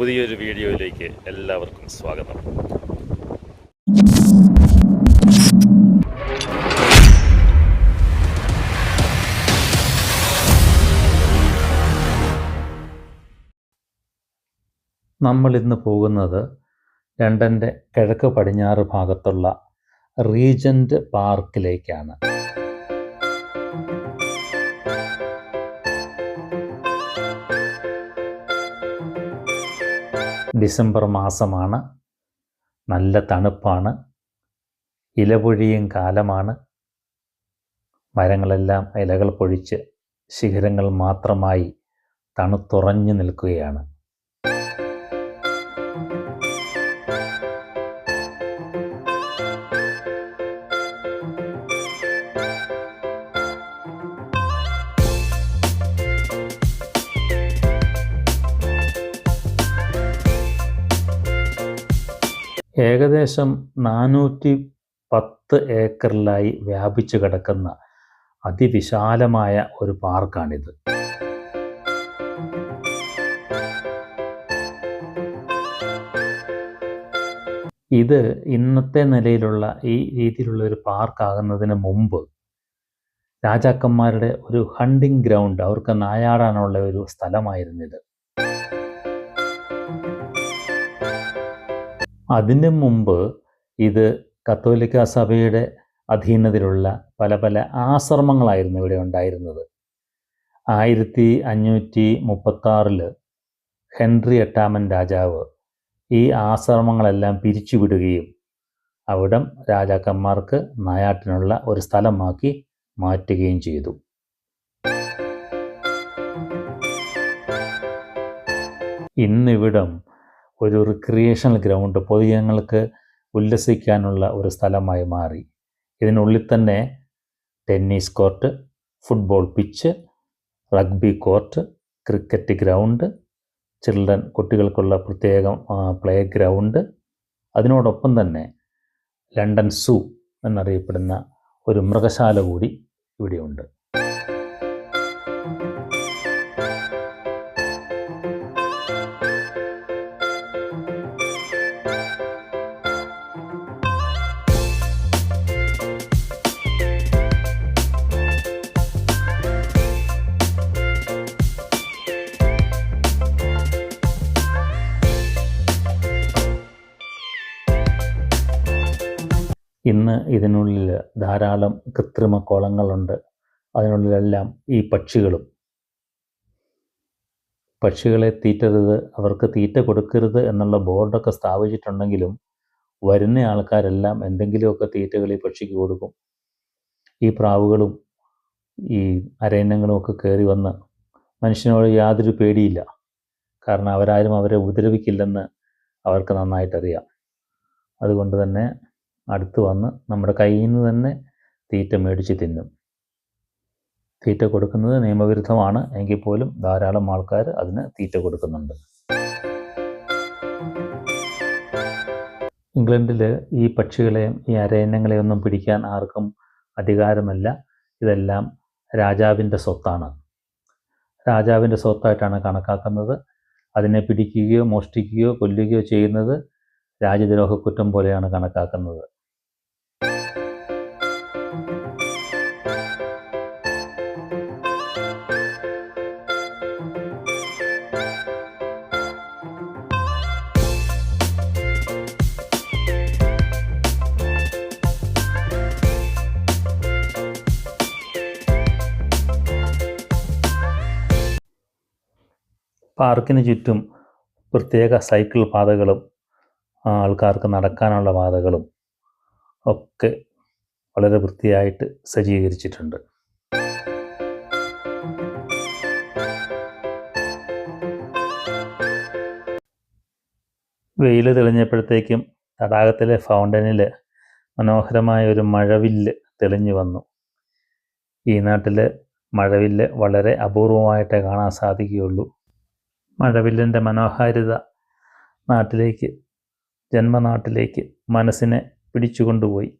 പുതിയൊരു വീഡിയോയിലേക്ക് എല്ലാവർക്കും സ്വാഗതം. നമ്മൾ ഇന്ന് പോകുന്നത് ലണ്ടന്റെ കിഴക്ക് പടിഞ്ഞാറ് ഭാഗത്തുള്ള റീജന്റ് പാർക്കിലേക്കാണ്. ഡിസംബർ മാസമാണ്. നല്ല തണുപ്പാണ്. ഇലപൊഴിയും കാലമാണ്. മരങ്ങളെല്ലാം ഇലകൾ പൊഴിച്ച് ശിഖരങ്ങൾ മാത്രമായി തണുത്തുറഞ്ഞു നിൽക്കുകയാണ്. ഏകദേശം നാനൂറ്റി പത്ത് ഏക്കറിലായി വ്യാപിച്ചു കിടക്കുന്ന അതിവിശാലമായ ഒരു പാർക്കാണിത്. ഇത് ഇന്നത്തെ നിലയിലുള്ള ഈ രീതിയിലുള്ള ഒരു പാർക്കാകുന്നതിന് മുമ്പ് രാജാക്കന്മാരുടെ ഒരു ഹണ്ടിങ് ഗ്രൗണ്ട് അവർക്ക് നായാടാനുള്ള ഒരു സ്ഥലമായിരുന്നു അതിനു മുമ്പ് ഇത് കത്തോലിക്ക സഭയുടെ അധീനതയിലുള്ള പല പല ആശ്രമങ്ങളായിരുന്നു ഇവിടെ ഉണ്ടായിരുന്നത്. ആയിരത്തി അഞ്ഞൂറ്റി മുപ്പത്താറിൽ ഹെൻറി എട്ടാമൻ രാജാവ് ഈ ആശ്രമങ്ങളെല്ലാം പിരിച്ചുവിടുകയും അവിടം രാജാക്കന്മാർക്ക് നായാട്ടിനുള്ള ഒരു സ്ഥലമാക്കി മാറ്റുകയും ചെയ്തു. ഇന്നിവിടം ഒരു റിക്രിയേഷണൽ ഗ്രൗണ്ട് പൊതുജനങ്ങൾക്ക് ഉല്ലസിക്കാനുള്ള ഒരു സ്ഥലമായി മാറി. ഇതിനുള്ളിൽ തന്നെ tennis court football pitch rugby court cricket ground children കുട്ടികൾക്കുള്ള പ്രത്യേകം പ്ലേ ഗ്രൗണ്ട് അതിനോടൊപ്പം തന്നെ ലണ്ടൻ സൂ എന്നറിയപ്പെടുന്ന ഒരു മൃഗശാല കൂടി ഇവിടെയുണ്ട്. ഇന്ന് ഇതിനുള്ളിൽ ധാരാളം കൃത്രിമ കുളങ്ങളുണ്ട്. അതിനുള്ളിലെല്ലാം ഈ പക്ഷികളും. പക്ഷികളെ തീറ്റരുത് അവർക്ക് തീറ്റ കൊടുക്കരുത് എന്നുള്ള ബോർഡൊക്കെ സ്ഥാപിച്ചിട്ടുണ്ടെങ്കിലും വരുന്ന ആൾക്കാരെല്ലാം എന്തെങ്കിലുമൊക്കെ തീറ്റകൾ ഈ പക്ഷിക്ക് കൊടുക്കും. ഈ പ്രാവുകളും ഈ അരയന്നങ്ങളും ഒക്കെ കയറി വന്ന് മനുഷ്യനോട് യാതൊരു പേടിയില്ല. കാരണം അവരാരും അവരെ ഉപദ്രവിക്കില്ലെന്ന് അവർക്ക് നന്നായിട്ടറിയാം. അതുകൊണ്ട് തന്നെ അടുത്ത് വന്ന് നമ്മുടെ കയ്യിൽ നിന്ന് തന്നെ തീറ്റ മേടിച്ച് തിന്നും. തീറ്റ കൊടുക്കുന്നത് നിയമവിരുദ്ധമാണ്. എങ്കിൽ പോലും ധാരാളം ആൾക്കാർ അതിന് തീറ്റ കൊടുക്കുന്നുണ്ട്. ഇംഗ്ലണ്ടിൽ ഈ പക്ഷികളെയും ഈ അരയന്നങ്ങളെയൊന്നും പിടിക്കാൻ ആർക്കും അധികാരമല്ല. ഇതെല്ലാം രാജാവിന്റെ സ്വത്താണ്. രാജാവിന്റെ സ്വത്തായിട്ടാണ് കണക്കാക്കുന്നത്. അതിനെ പിടിക്കുകയോ മോഷ്ടിക്കുകയോ കൊല്ലുകയോ ചെയ്യുന്നത് രാജ്യദ്രോഹ കുറ്റം പോലെയാണ് കണക്കാക്കുന്നത്. പാർക്കിന് ചുറ്റും പ്രത്യേക സൈക്കിൾ പാതകളും ആൾക്കാർക്ക് നടക്കാനുള്ള പാതകളും ഒക്കെ വളരെ വൃത്തിയായിട്ട് സജ്ജീകരിച്ചിട്ടുണ്ട്. വെയിൽ തെളിഞ്ഞപ്പോഴത്തേക്കും തടാകത്തിലെ ഫൗണ്ടനിൽ മനോഹരമായ ഒരു മഴവില്ല് തെളിഞ്ഞു വന്നു. ഈ നാട്ടിൽ മഴവില്ല് വളരെ അപൂർവമായിട്ടേ കാണാൻ സാധിക്കുകയുള്ളൂ. മഴവില്ലിന്റെ മനോഹാരിത നാട്ടിലേക്ക് ജന്മനാട്ടിലേക്ക് മനസ്സിനെ പിടിച്ചുകൊണ്ടുപോയി.